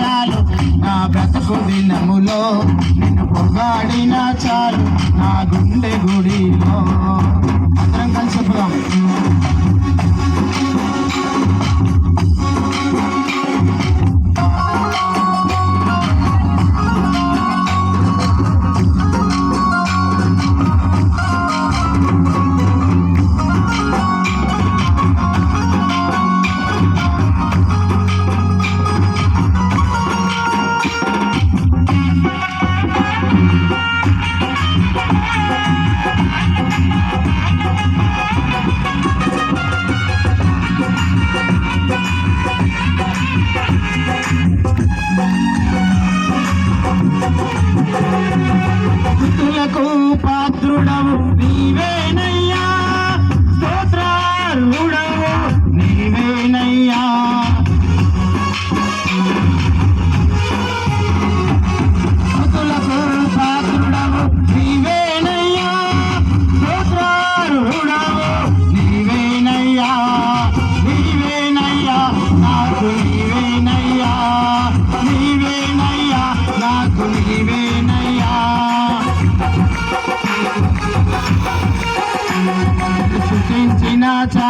చాలు. నా బ్రతుకు దినములో నిన్ను పొగాడిన చాలు. నా గుండె గుడిలో. అందరం కలిసి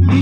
me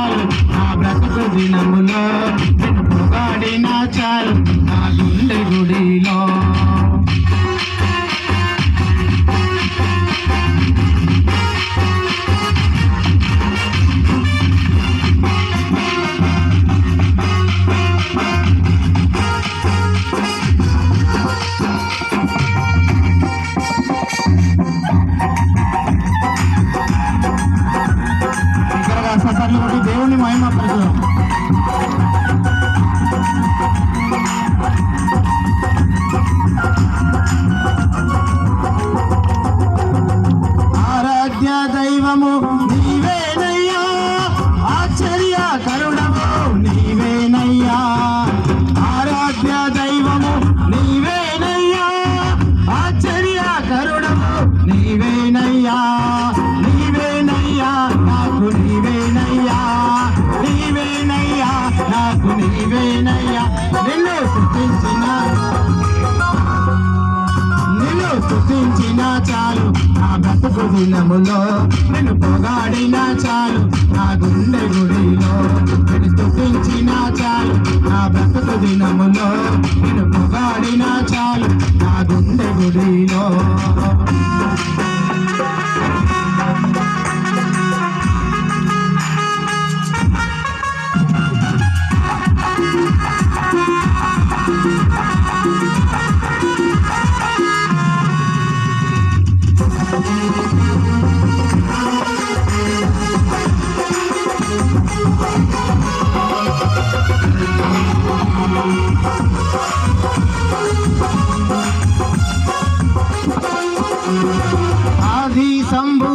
ఇక్కడ సఫర్లు కొట్టి దేవుని మహిమ ప్రజలు దినములో నేను పొగాడినా చాలు. నా గుండె గుడిలో నేను స్థుతించినా చాలు. నా బ్రతుకు దినములో నేను పొగాడినా చాలు. నా గుండె గుడిలో. Thank you. आदि संभव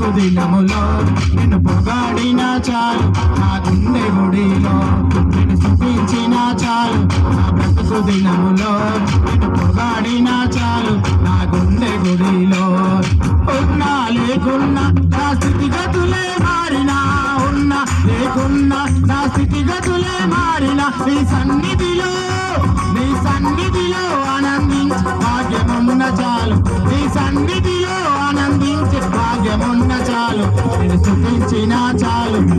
నా బ్రతుకు పొగాడిన చాలు. నా గుండె గుడిలో నేను స్థుతించిన చాలు. నా బ్రతుకు దినములో నేను పొగాడిన చాలు. నా గుండె గుడిలో ఉన్నా లేకున్నా నా స్థితిగతులే మారినా. ఉన్నా లేకున్నా నా స్థితిగతులే మారిన. నీ సన్నిధిలో నీ సన్నిధిలో ఆనందించి. భాగ్యమున్న చాలు. నీ సన్నిధి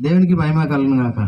దేవునికి మహిమ కలను గాక.